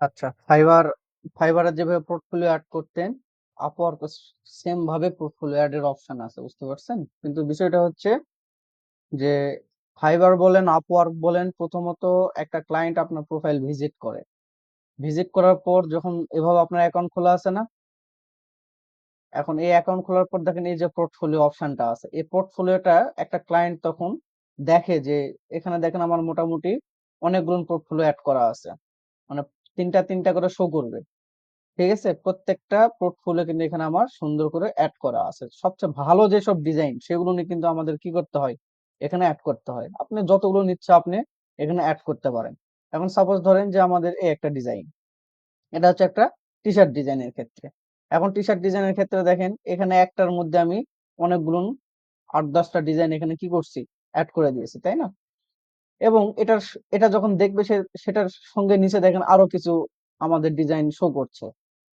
আচ্ছা ফাইবার ফাইবারে যেভাবে পোর্টফোলিও অ্যাড করতেন আপওয়ার্ক সেম ভাবে পোর্টফোলিও অ্যাড এর অপশন আছে, বুঝতে পারছেন? কিন্তু বিষয়টা হচ্ছে যে ফাইবার বলেন আপওয়ার্ক বলেন, প্রথমত একটা ক্লায়েন্ট আপনার প্রোফাইল ভিজিট করে। ভিজিট করার পর যখন এভাবে আপনার অ্যাকাউন্ট খোলা আছে না, এখন এই অ্যাকাউন্ট খোলার পর দেখেন এই যে পোর্টফোলিও অপশনটা আছে, এই পোর্টফোলিওটা একটা ক্লায়েন্ট তখন দেখে যে, এখানে দেখেন আমার মোটামুটি অনেকগুলো পোর্টফোলিও অ্যাড করা আছে। মানে তিনটা তিনটা করে শো করবে। ঠিক আছে? প্রত্যেকটা পোর্টফোলিও কিন্তু এখানে আমার সুন্দর করে অ্যাড করা আছে। সবচেয়ে ভালো যেসব ডিজাইন সেগুলো নিয়ে কিন্তু আমাদের কি করতে হয়? এখানে অ্যাড করতে হয়। আপনি যতগুলো নিচ্ছে আপনি এখানে অ্যাড করতে পারেন। এখন সাপোজ ধরেন যে আমাদের এই একটা ডিজাইন এটা হচ্ছে একটা টি শার্ট ডিজাইনের ক্ষেত্রে। এখন টি শার্ট ডিজাইনের ক্ষেত্রে দেখেন, এখানে একটার মধ্যে আমি অনেকগুলো আট, দশটা ডিজাইন এখানে কি করছি? অ্যাড করে দিয়েছি, তাই না? এবং এটার এটা যখন দেখবে সেটার সঙ্গে নিচে দেখেন আরও কিছু আমাদের ডিজাইন শো করছে।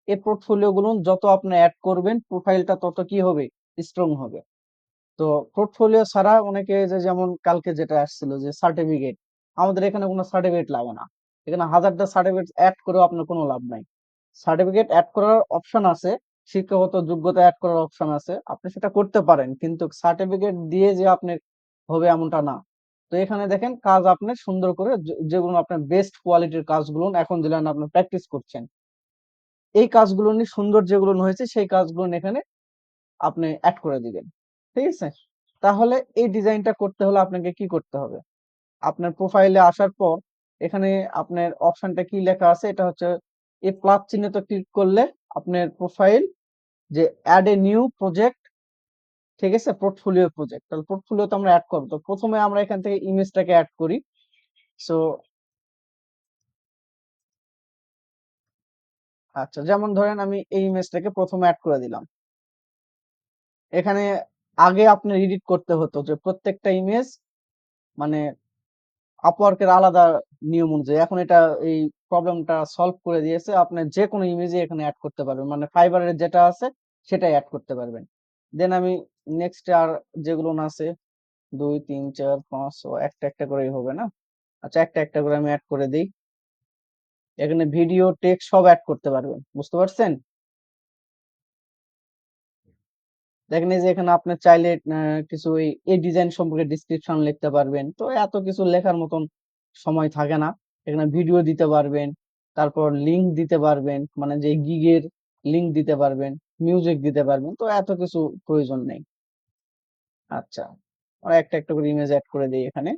এই পোর্টফোলিও গুলো যত আপনি অ্যাড করবেন প্রোফাইলটা তত কি হবে? স্ট্রং হবে। তো পোর্টফোলিও ছাড়া অনেকে যে, যেমন কালকে যেটা আসছিল যে সার্টিফিকেট আমাদের এখানে কোনো সার্টিফিকেট লাগে না। এখানে হাজারটা সার্টিফিকেট অ্যাড করেও আপনার কোনো লাভ নাই। সার্টিফিকেট অ্যাড করার অপশন আছে, শিক্ষাগত যোগ্যতা অ্যাড করার অপশন আছে, আপনি সেটা করতে পারেন, কিন্তু সার্টিফিকেট দিয়ে যে, আপনি হবে এমনটা না। তো এখানে দেখেন কাজ আপনি সুন্দর করে যেগুলো আপনার বেস্ট কোয়ালিটির কাজগুলো এখন যেগুলো আপনি প্র্যাকটিস করছেন। এই কাজগুলো নিয়ে সুন্দর যেগুলো হয়েছে সেই কাজগুলো এখানে আপনি অ্যাড করে দিবেন। ঠিক আছে? তাহলে এই ডিজাইনটা করতে হলে আপনাকে কি করতে হবে? আপনার প্রোফাইলে আসার পর এখানে আপনার অপশনটা কি লেখা আছে? এটা হচ্ছে এই প্লাস চিহ্নতে ক্লিক করলে আপনার প্রোফাইল যে অ্যাড এ নিউ প্রজেক্ট ঠিক আছে? পোর্টফোলিও প্রজেক্ট তাহলে পোর্টফোলিও তো আমরা অ্যাড করব। তো প্রথমে আমরা এখান থেকে ইমেজটাকে অ্যাড করি। সো আচ্ছা যেমন ধরেন আমি এই ইমেজটাকে প্রথমে অ্যাড করে দিলাম। এখানে আগে আপনি এডিট করতে হতো যে প্রত্যেকটা ইমেজ মানে আপওয়ার্কের আলাদা নিয়ম অনুযায়ী। এখন এটা এই প্রবলেমটা সলভ করে দিয়েছে। আপনি যে কোনো ইমেজে এখানে অ্যাড করতে পারবেন। মানে ফাইবারের যেটা আছে, সেটাই অ্যাড করতে পারবেন। দেন আমি নেক্সট আর যেগুলো আছে, দুই, তিন, চার, পাঁচ ও একটা একটা করেই হবে না? আচ্ছা একটা একটা করে আমি অ্যাড করে দিই। এখানে ভিডিও টেক্সট সব অ্যাড করতে পারবেন, বুঝতে পারছেন? দেখেন এই যে এখানে আপনি চাইলে কিছু এই ডিজাইন সম্পর্কে ডিসক্রিপশন লিখতে পারবেন। তো এত কিছু লেখার মতন সময় থাকে না। এখানে ভিডিও দিতে পারবেন, তারপর লিংক দিতে পারবেন মানে যে গিগের লিংক দিতে পারবেন মিউজিক দিতে পারবেন, তো এত কিছু প্রয়োজন নেই। আচ্ছা আমরা একটা একটা করে ইমেজ অ্যাড করে দিই এখানে।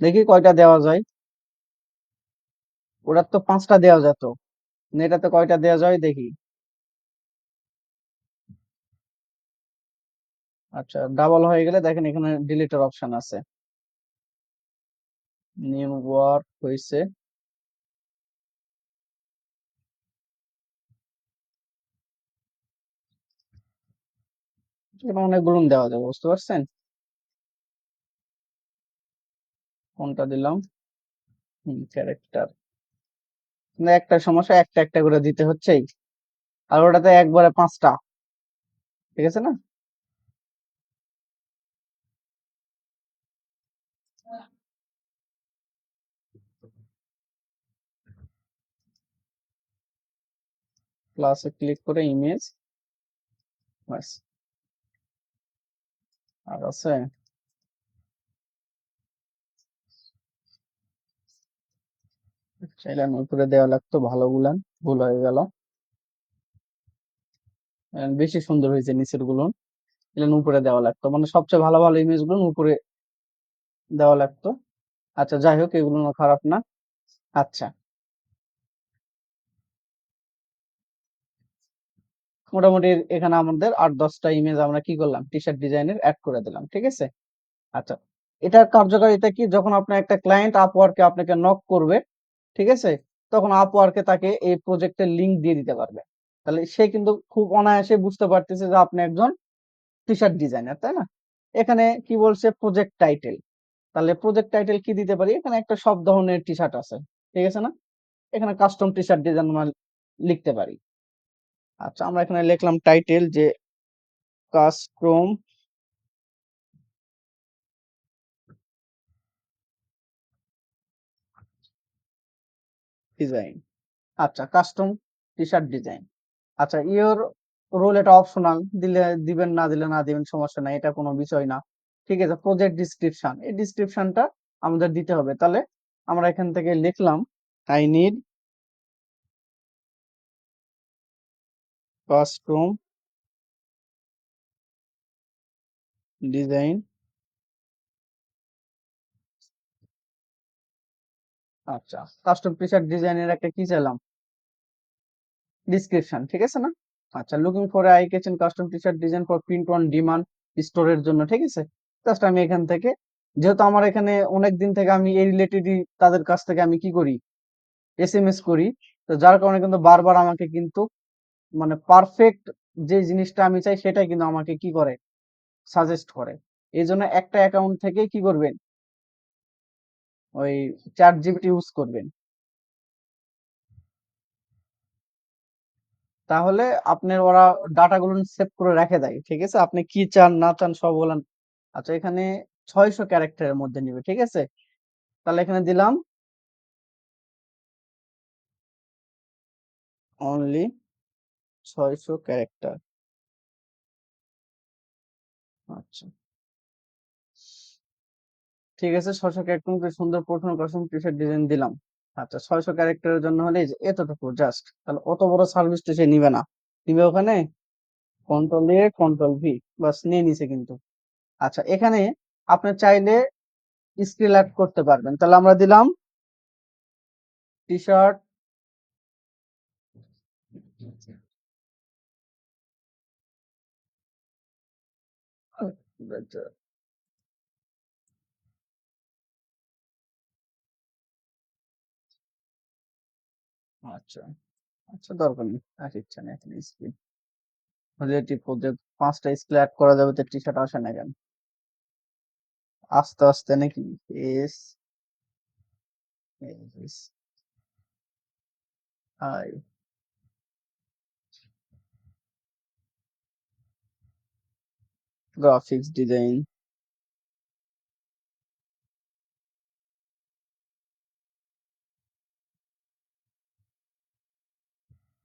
দেখি কয়টা দেওয়া যায়। ওটার তো পাঁচটা দেওয়া যেত। এটাতে কয়টা দেওয়া যায় দেখি। আচ্ছা ডাবল হয়ে গেলে দেখেন এখানে ডিলিটের অপশন আছে। নিউ হয়েছে অনেকগুলো দেওয়া যাবে বুঝতে পারছেন? কোনটা দিলাম? ক্যারেক্টার একটা সমস্যা, একটা একটা করে দিতে হচ্ছেই। আর ওটাতে একবারে পাঁচটা। ঠিক আছে না? প্লাসে ক্লিক করে ইমেজ বাস আর আছে। চাইলে উপরে দেওয়া লাগতো ভালো গুলান ভুল হয়ে গেল। বেশি সুন্দর হয়েছে নিচেরগুলো উপরে দেওয়া লাগতো। মানে সবচেয়ে ভালো ভালো ইমেজগুলো উপরে দেওয়া লাগতো। আচ্ছা যাই হোক, এগুলো খারাপ না। আচ্ছা। মোটামুটি এখানে আমাদের আট, দশটা ইমেজ আমরা কি করলাম? টি শার্ট ডিজাইনের অ্যাড করে দিলাম, ঠিক আছে? আচ্ছা এটার কার্যকারিতা কি? যখন আপনার একটা ক্লায়েন্ট আপওয়ার্কে আপনাকে নক করবে, ঠিক আছে? তখন আপওয়ার্কে তাকে এই প্রজেক্টের লিংক দিয়ে দিতে পারবে। তাহলে সে কিন্তু খুব অনায়াসে বুঝতে পারতেছে যে আপনি একজন টি শার্ট ডিজাইনার তাই না? এখানে কি বলছে? প্রজেক্ট টাইটেল তাহলে প্রজেক্ট টাইটেল কি দিতে পারি? এখানে একটা সব ধরনের টি শার্ট আছে, ঠিক আছে না? এখানে কাস্টম টি শার্ট ডিজাইন লিখতে পারি। আচ্ছা আমরা এখানে লিখলাম টাইটেল যে কাস্টম ডিজাইন আচ্ছা কাস্টম টি শার্ট ডিজাইন আচ্ছা ইওর রোল এটা অপশনাল দিলে, দিবেন, না দিলে না দিবেন, সমস্যা নাই, এটা কোনো বিষয় না। ঠিক আছে প্রজেক্ট ডিসক্রিপশন এই ডিসক্রিপশনটা আমাদের দিতে হবে। তাহলে আমরা এখান থেকে লিখলাম আই নিড কাস্টম ডিজাইন আচ্ছা কাস্টম টি শার্ট ডিজাইনের একটা কি চাইলাম? ডিসক্রিপশন ঠিক আছে না? আচ্ছা looking for I kitchen custom T shirt design for print on demand স্টোরের জন্য, ঠিক আছে? জাস্ট আমি এখান থেকে, যেহেতু আমার এখানে অনেক দিন থেকে আমি এই রিলেটেডই তাদের কাছ থেকে আমি কি করি? এসএমএস করি, তো যার কারণে কিন্তু বারবার আমাকে কিন্তু মানে পারফেক্ট যে জিনিসটা আমি চাই সেটাই কিন্তু আমাকে কি করে? সাজেস্ট করে। এই জন্য একটা অ্যাকাউন্ট থেকে কি করবেন? ওই চ্যাট জিপিটি ইউজ করবেন। তাহলে আপনার ওরা ডাটাগুলো সেভ করে রেখে দেয়। ঠিক আছে? আপনি কি চান, না চান সব বলেন। আচ্ছা এখানে ছয়শো ক্যারেক্টারের মধ্যে নিবে, ঠিক আছে? তাহলে এখানে দিলাম। অনলি ছয়শো ক্যারেক্টার। আচ্ছা। ঠিক আছে, ছয়শো ক্যারেক্টার সুন্দর প্রশ্ন কাস্টম টি শার্ট ডিজাইন দিলাম। আচ্ছা ছয়শো ক্যারেক্টারের জন্য হলে এতটুকু জাস্ট তাহলে অত বড় সার্ভিসটা সে নিবে না। নিবে ওখানে কন্ট্রোল এ কন্ট্রোল ভি বাস নিয়ে নিছে কিন্তু। আচ্ছা এখানে আপনি চাইলে স্ক্রিল অ্যাড করতে পারবেন। তাহলে আমরা দিলাম টি শার্ট আচ্ছা আচ্ছা দরকার নেই, আর ইচ্ছা নেই এখানে স্ক্রিন রিলেটিভ প্রজেক্ট পাঁচটা স্কিল অ্যাড করা যাবে তো টি শার্ট আসে না কেন? আস্তে আস্তে নাকি? S S I graphics design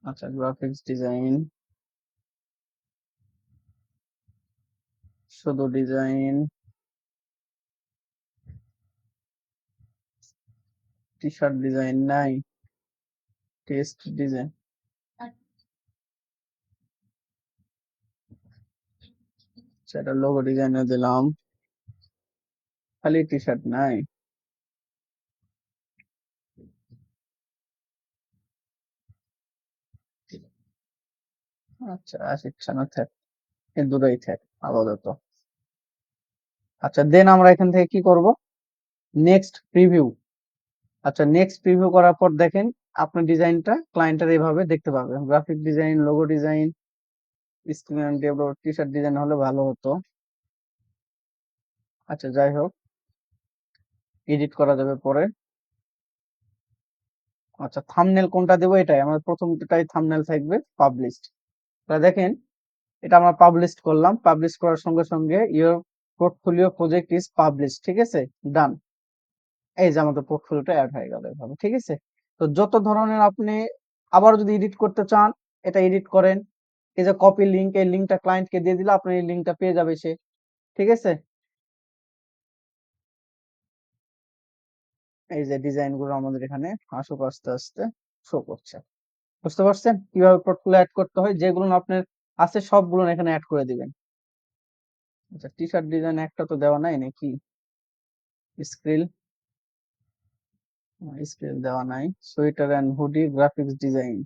আচ্ছা গ্রাফিক্স ডিজাইন শুধু ডিজাইন টি শার্ট ডিজাইন নাই টেস্ট ডিজাইন সেটা লোগো ডিজাইনে দিলাম। খালি টি শার্ট নাই। আচ্ছা আশিক্ষা না থাক এই দুটোই থাক আপাতত। আচ্ছা দেন আমরা এখান থেকে কি করব? নেক্সট প্রিভিউ আচ্ছা নেক্সট প্রিভিউ করার পর দেখেন আপনি ডিজাইনটা ক্লায়েন্টের এইভাবে দেখতে পাবেন graphic design logo design screen develop T shirt design হলে ভালো হতো। আচ্ছা যাই হোক। এডিট করা যাবে পরে। আচ্ছা থামনেল কোনটা দেবো? এটাই। আমার প্রথমটাই থামনেল থাকবে পাবলিশড তাহলে দেখেন, এটা আমরা পাবলিশ করলাম। পাবলিশ করার সঙ্গে সঙ্গে your portfolio project is publish ঠিক আছে? ডান এই যে আমাদের পোর্টফোলিওটা অ্যাড হয়ে গেল এভাবে, ঠিক আছে? তো যত ধরনের আপনি আবার যদি এডিট করতে চান, এটা এডিট করেন। এই যে কপি লিঙ্ক এই লিঙ্কটা ক্লায়েন্টকে দিয়ে দিলে, আপনার এই লিঙ্কটা পেয়ে যাবে সে। ঠিক আছে? এই যে ডিজাইনগুলো আমাদের এখানে আসুক আস্তে আস্তে শো করছে। বুঝতে পারছেন? কীভাবে পোর্টফোলিও অ্যাড করতে হয়? যেগুলো আপনার আছে, সবগুলো এখানে অ্যাড করে দিবেন। আচ্ছা টি শার্ট ডিজাইন একটা তো দেওয়া নাই নাকি? স্ক্রিল স্ক্রিল দেওয়া নাই। Sweater and hoodie graphics design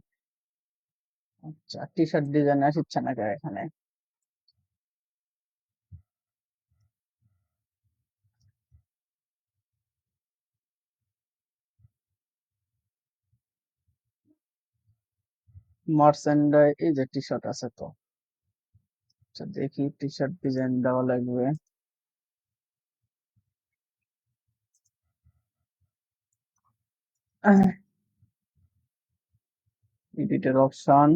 আচ্ছা টি শার্ট ডিজাইন আসছে না কেন এখানে? মার্সেন্ডাই এই যে টি শার্ট আছে তো। আচ্ছা দেখি টি শার্ট ডিজাইন দেওয়া লাগবে। এডিটের অপশন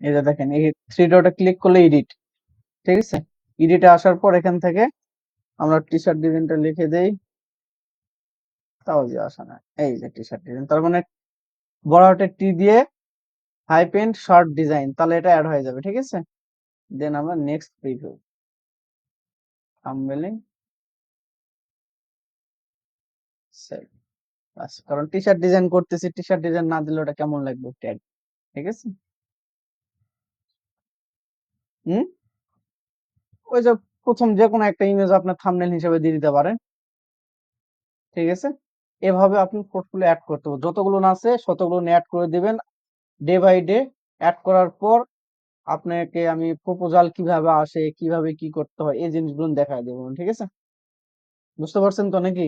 এই যে দেখেন, এই থ্রি ডটে ক্লিক করলে এডিট ঠিক আছে? এডিটে আসার পর এখান থেকে আমরা টি শার্ট ডিজাইনটা লিখে দেই। তাও যে আসে না। এই যে টি শার্ট ডিজাইন তার মানে বড় হাতের টি দিয়ে হাই প্যান্ট শার্ট ডিজাইন তাহলে এটা অ্যাড হয়ে যাবে, ঠিক আছে? দেন আমরা নেক্সট প্রিভিউ থাম্বনেলিং কারণ টি শার্ট ডিজাইন করতেছি টি শার্ট ডিজাইন না দিলে ওটা কেমন লাগবে ট্যাগ ঠিক আছে? ওই যে প্রথম যে কোনো একটা ইমেজ আপনার থামনেল হিসেবে দিয়ে দিতে পারেন। ঠিক আছে? এভাবে আপনি পোর্টফোলিও অ্যাড করতে হবে যতগুলো আছে ততগুলো অ্যাড করে দিবেন। ডে বাই ডে অ্যাড করার পর আপনাকে আমি প্রপোজাল কীভাবে আসে, কীভাবে কি করতে হয়, এই জিনিসগুলো দেখা দেবো। ঠিক আছে? বুঝতে পারছেন তো নাকি?